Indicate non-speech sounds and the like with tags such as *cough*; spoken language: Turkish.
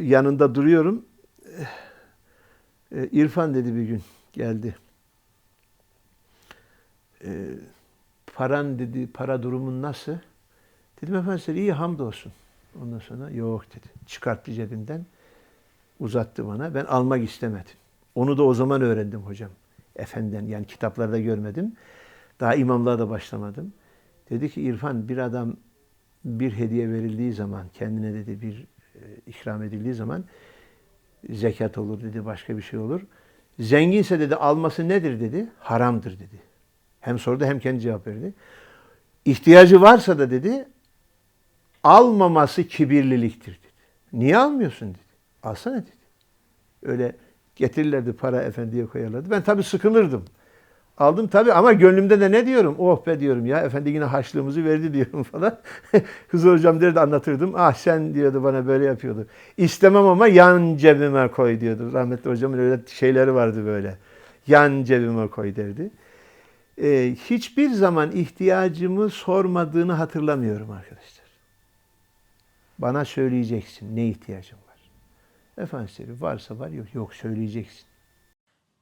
yanında duruyorum. E, İrfan dedi bir gün geldi. E, paran dedi, para durumun nasıl? Dedim efendim size iyi hamdolsun. Ondan sonra yok dedi. Çıkarttı cebinden. Uzattı bana. Ben almak istemedim. Onu da o zaman öğrendim hocam. Efendiden yani kitaplarda görmedim. Daha imamlığa da başlamadım. Dedi ki İrfan bir adam bir hediye verildiği zaman kendine dedi bir ikram edildiği zaman zekat olur dedi başka bir şey olur. Zenginse dedi alması nedir dedi? Haramdır dedi. Hem sordu hem kendi cevap verdi. İhtiyacı varsa da dedi almaması kibirliliktir dedi. Niye almıyorsun dedi. Alsana dedi. Öyle getirirlerdi para efendiye koyarlardı. Ben tabii sıkılırdım. Aldım tabii ama gönlümde de ne diyorum? Oh be diyorum ya efendi yine harçlığımızı verdi diyorum *laughs* falan. Hızır hocam derdi anlatırdım. Ah sen diyordu bana böyle yapıyordu. İstemem ama yan cebime koy diyordu. Rahmetli hocamın öyle şeyleri vardı böyle. Yan cebime koy derdi. Ee, hiçbir zaman ihtiyacımı sormadığını hatırlamıyorum arkadaşlar. Bana söyleyeceksin ne ihtiyacın var. Efendim varsa var yok yok söyleyeceksin.